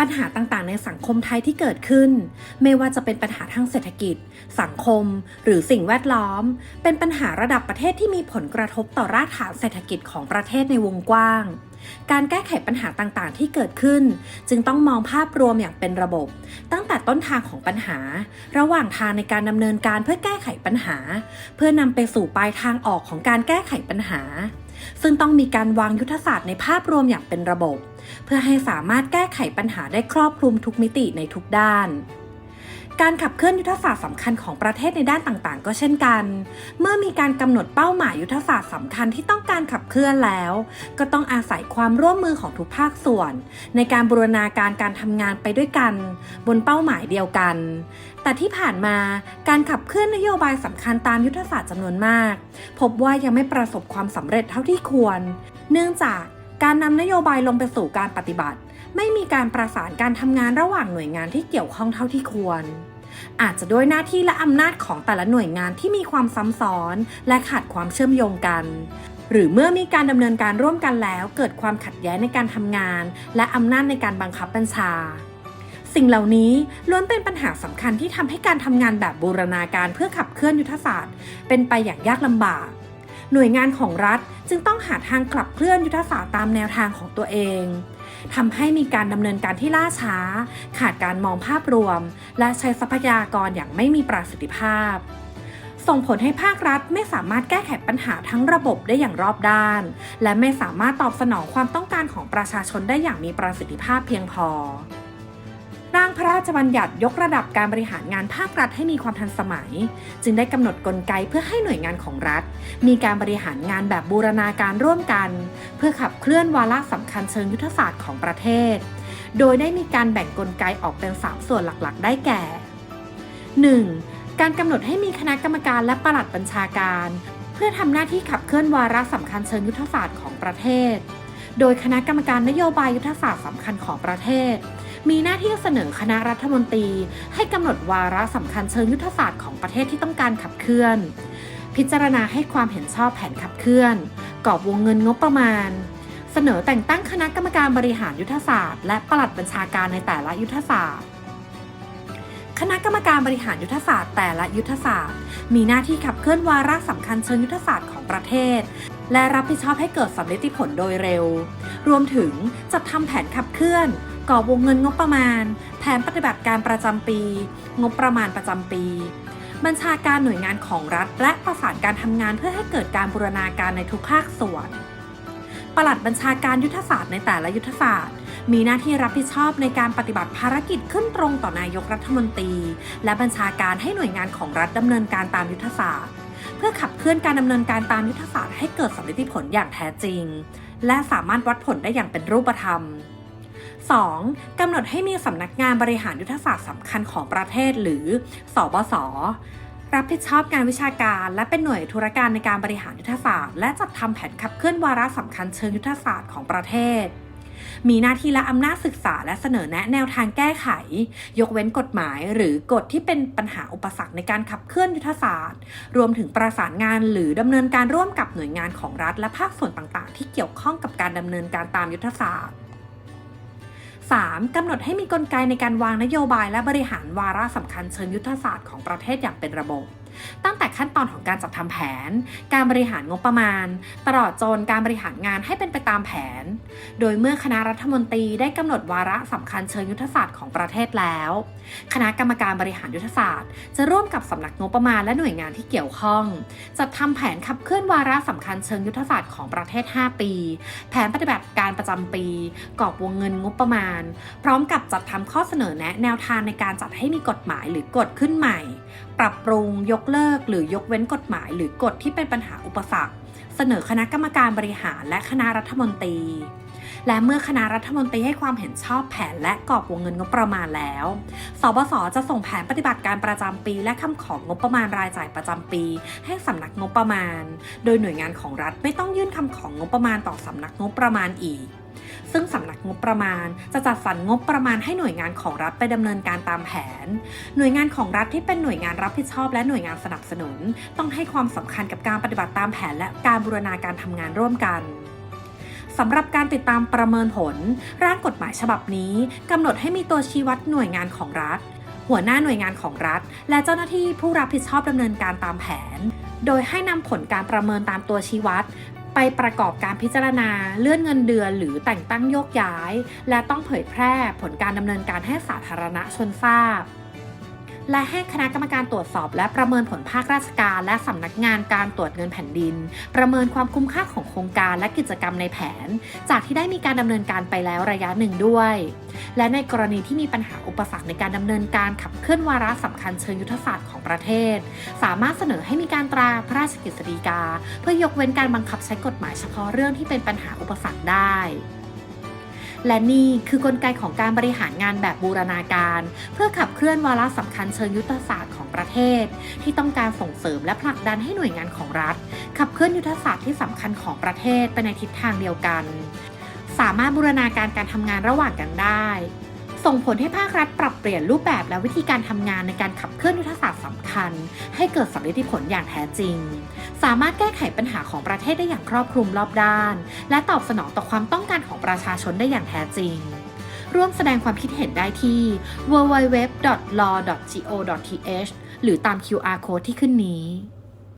ปัญหาต่างๆ ในสังคมไทยที่เกิดขึ้น ไม่ว่าจะเป็นปัญหาทางเศรษฐกิจ สังคม หรือสิ่งแวดล้อม เป็นปัญหาระดับประเทศที่มีผลกระทบต่อรากฐานเศรษฐกิจของประเทศในวงกว้าง การแก้ไขปัญหาต่างๆ ที่เกิดขึ้น จึงต้องมองภาพรวมอย่างเป็นระบบ ตั้งแต่ต้นทางของปัญหา ระหว่างทางในการดำเนินการเพื่อแก้ไขปัญหา เพื่อนำไปสู่ปลายทางออกของการแก้ไขปัญหา ซึ่งต้องมีการวางยุทธศาสตร์ในภาพรวมอย่างเป็นระบบ เพื่อให้สามารถแก้ไขปัญหาได้ครอบคลุมทุกมิติในทุกด้าน การขับเคลื่อนยุทธศาสตร์สำคัญของประเทศในด้านต่างๆ ก็เช่นกัน เมื่อมีการกำหนดเป้าหมายยุทธศาสตร์สำคัญที่ต้องการขับเคลื่อนแล้ว ก็ต้องอาศัยความร่วมมือของทุกภาคส่วน ในการบูรณาการการทำงานไปด้วยกัน บนเป้าหมายเดียวกัน แต่ที่ผ่านมาการขับเคลื่อนนโยบายสำคัญตามยุทธศาสตร์จำนวนมาก พบว่ายังไม่ประสบความสำเร็จเท่าที่ควร เนื่องจากการนำนโยบายลงไปสู่การปฏิบัติ ไม่มีการประสานการทำงานระหว่างหน่วยงานที่เกี่ยวข้องเท่าที่ควร อาจจะด้วยหน้าที่และอำนาจของแต่ละหน่วยงานที่มีความซ้ำซ้อน และขาดความเชื่อมโยงกัน หรือเมื่อมีการดำเนินการร่วมกันแล้ว เกิดความขัดแย้งในการทำงาน และอำนาจในการบังคับบัญชา สิ่งเหล่านี้ล้วนเป็นปัญหาสำคัญที่ทำให้การทำงานแบบบูรณาการเพื่อขับเคลื่อนยุทธศาสตร์ เป็นไปอย่างยากลำบาก หน่วยงานของรัฐจึงต้องหาทางขับเคลื่อนยุทธศาสตร์ตามแนวทางของตัวเอง ทำให้มีการดำเนินการที่ล่าช้า ขาดการมองภาพรวม และใช้ทรัพยากรอย่างไม่มีประสิทธิภาพ ส่งผลให้ภาครัฐไม่สามารถแก้ไขปัญหาทั้งระบบได้อย่างรอบด้าน และไม่สามารถตอบสนองความต้องการของประชาชนได้อย่างมีประสิทธิภาพเพียงพอ ร่างพระราชบัญญัติยกระดับการบริหารงานภาครัฐให้มีความทันสมัย จึงได้กำหนดกลไกเพื่อให้หน่วยงานของรัฐ มีการบริหารงานแบบบูรณาการร่วมกัน เพื่อขับเคลื่อนวาระสำคัญเชิงยุทธศาสตร์ของประเทศ โดยได้มีการแบ่งกลไกออกเป็น 3 ส่วนหลักๆ ได้แก่ 1. การกำหนดให้มีคณะกรรมการและปลัดบัญชาการ เพื่อทำหน้าที่ขับเคลื่อนวาระสำคัญเชิงยุทธศาสตร์ของประเทศ โดยคณะกรรมการนโยบายยุทธศาสตร์สำคัญของประเทศ มีหน้าที่เสนอคณะรัฐมนตรี ให้กำหนดวาระสำคัญเชิงยุทธศาสตร์ของประเทศที่ต้องการขับเคลื่อน พิจารณาให้ความเห็นชอบแผนขับเคลื่อน กรอบวงเงินงบประมาณ เสนอแต่งตั้งคณะกรรมการบริหารยุทธศาสตร์ และปลัดบัญชาการในแต่ละยุทธศาสตร์คณะกรรมการบริหารยุทธศาสตร์แต่ละยุทธศาสตร์ มีหน้าที่ขับเคลื่อนวาระสำคัญเชิงยุทธศาสตร์ของประเทศ และรับผิดชอบให้เกิดสำเร็จผลโดยเร็ว รวมถึงจัดทำแผนขับเคลื่อน กอบวงเงินงบประมาณ แผนปฏิบัติการประจำปี งบประมาณประจำปี บัญชาการหน่วยงานของรัฐ และประสานการทำงานเพื่อให้เกิดการบูรณาการในทุกภาคส่วนปลัดบัญชาการยุทธศาสตร์ในแต่ละยุทธศาสตร์ มีหน้าที่รับผิดชอบในการปฏิบัติภารกิจขึ้นตรงต่อนายกรัฐมนตรี และบัญชาการให้หน่วยงานของรัฐดำเนินการตามยุทธศาสตร์ เพื่อขับเคลื่อนการดำเนินการตามยุทธศาสตร์ให้เกิดสำเร็จผลอย่างแท้จริง และสามารถวัดผลได้อย่างเป็นรูปธรรม 2. กำหนดให้มีสำนักงานบริหารยุทธศาสตร์สำคัญของประเทศหรือ สบศรับผิดชอบงานวิชาการ และเป็นหน่วยธุรการในการบริหารยุทธศาสตร์ และจัดทำแผนขับเคลื่อนวาระสำคัญเชิงยุทธศาสตร์ของประเทศ มีหน้าที่และอำนาจศึกษาและเสนอแนะแนวทางแก้ไข ยกเว้นกฎหมายหรือกฎที่เป็นปัญหาอุปสรรคในการขับเคลื่อนยุทธศาสตร์ รวมถึงประสานงานหรือดำเนินการร่วมกับหน่วยงานของรัฐ และภาคส่วนต่างๆ ที่เกี่ยวข้องกับการดำเนินการตามยุทธศาสตร์ 3. กำหนดให้มีกลไกในการวางนโยบายและบริหารวาระสำคัญเชิงยุทธศาสตร์ของประเทศอย่างเป็นระบบ ตั้งแต่ขั้นตอนของการจัดทำแผน การบริหารงบประมาณ ตลอดจนการบริหารงานให้เป็นไปตามแผน โดยเมื่อคณะรัฐมนตรีได้กำหนดวาระสำคัญเชิงยุทธศาสตร์ของประเทศแล้ว คณะกรรมการบริหารยุทธศาสตร์ จะร่วมกับสำนักงบประมาณและหน่วยงานที่เกี่ยวข้อง จัดทำแผนขับเคลื่อนวาระสำคัญเชิงยุทธศาสตร์ของประเทศ 5 ปี แผนปฏิบัติการประจำปี กรอบวงเงินงบประมาณ พร้อมกับจัดทำข้อเสนอแนะแนวทางในการจัดให้มีกฎหมายหรือกฎขึ้นใหม่ ปรับปรุงยกกเลิก หรือยกเว้นกฎหมาย หรือกฎที่เป็นปัญหาอุปสรรค เสนอคณะกรรมการบริหารและคณะรัฐมนตรี และเมื่อคณะรัฐมนตรีให้ความเห็นชอบแผนและกรอบวงเงินงบประมาณแล้ว สบศจะส่งแผนปฏิบัติการประจำปี และคำของงบประมาณรายจ่ายประจำปี ให้สำนักงบประมาณ โดยหน่วยงานของรัฐไม่ต้องยื่นคำของงบประมาณต่อสำนักงบประมาณอีก ซึ่งสำนักงบประมาณจะจัดสรรงบประมาณให้หน่วยงานของรัฐไปดำเนินการตามแผน หน่วยงานของรัฐที่เป็นหน่วยงานรับผิดชอบและหน่วยงานสนับสนุน ต้องให้ความสำคัญกับการปฏิบัติตามแผนและการบูรณาการทำงานร่วมกันสำหรับการติดตามประเมินผล ร่างกฎหมายฉบับนี้กำหนดให้มีตัวชี้วัดหน่วยงานของรัฐ หัวหน้าหน่วยงานของรัฐ และเจ้าหน้าที่ผู้รับผิดชอบดำเนินการตามแผน โดยให้นำผลการประเมินตามตัวชี้วัด ไปประกอบการพิจารณาเลื่อนเงินเดือนหรือแต่งตั้งโยกย้าย และต้องเผยแพร่ผลการดำเนินการให้สาธารณชนทราบ และให้คณะกรรมการตรวจสอบ และประเมินผลภาคราชการ และสำนักงานการตรวจเงินแผ่นดิน ประเมินความคุ้มค่าของโครงการและกิจกรรมในแผน จากที่ได้มีการดำเนินการไปแล้วระยะหนึ่งด้วย และในกรณีที่มีปัญหาอุปสรรคในการดำเนินการขับเคลื่อนวาระสำคัญเชิงยุทธศาสตร์ของประเทศ สามารถเสนอให้มีการตราพระราชกฤษฎีกา เพื่อยกเว้นการบังคับใช้กฎหมายเฉพาะเรื่องที่เป็นปัญหาอุปสรรคได้ และนี่คือกลไกของการบริหารงานแบบบูรณาการ เพื่อขับเคลื่อนวาระสำคัญเชิงยุทธศาสตร์ของประเทศ ที่ต้องการส่งเสริมและผลักดันให้หน่วยงานของรัฐ ขับเคลื่อนยุทธศาสตร์ที่สำคัญของประเทศไปในทิศทางเดียวกัน สามารถบูรณาการการทำงานระหว่างกันได้ ส่งผลให้ภาครัฐปรับเปลี่ยนรูปแบบและวิธีการทำงานในการขับเคลื่อนยุทธศาสตร์สำคัญ ให้เกิดสำเร็จผลอย่างแท้จริง สามารถแก้ไขปัญหาของประเทศได้อย่างครอบคลุมรอบด้าน และตอบสนองต่อความต้องการของประชาชนได้อย่างแท้จริง ร่วมแสดงความคิดเห็นได้ที่ www.law.go.th หรือตาม QR code ที่ขึ้นนี้